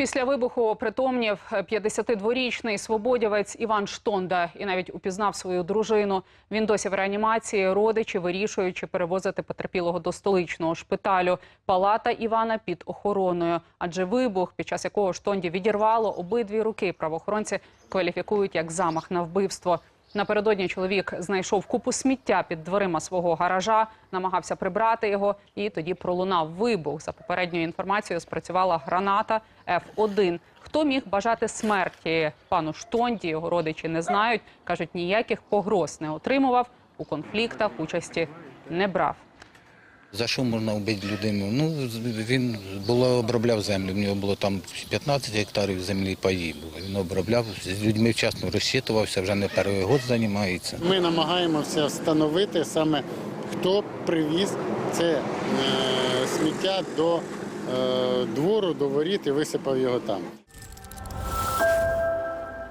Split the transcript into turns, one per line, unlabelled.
Після вибуху притомнів 52-річний свободівець Іван Штонда і навіть упізнав свою дружину. Він досі в реанімації. Родичі вирішують, чи перевозити потерпілого до столичного шпиталю. Палата Івана під охороною, адже вибух, під час якого Штонді відірвало обидві руки, правоохоронці кваліфікують як замах на вбивство. Напередодні чоловік знайшов купу сміття під дверима свого гаража, намагався прибрати його, і тоді пролунав вибух. За попередньою інформацією, спрацювала граната Ф1. Хто міг бажати смерті пану Штонді? Його родичі не знають. кажуть, ніяких погроз не отримував. У конфліктах участі не брав.
За що можна вбити людину? Ну, він було, обробляв землю. В нього було там 15 гектарів землі паї. Він обробляв, з людьми вчасно розчитувався, вже не перший год займається.
Ми намагаємося встановити саме хто привіз це е, сміття до е, двору, до воріт і висипав його там.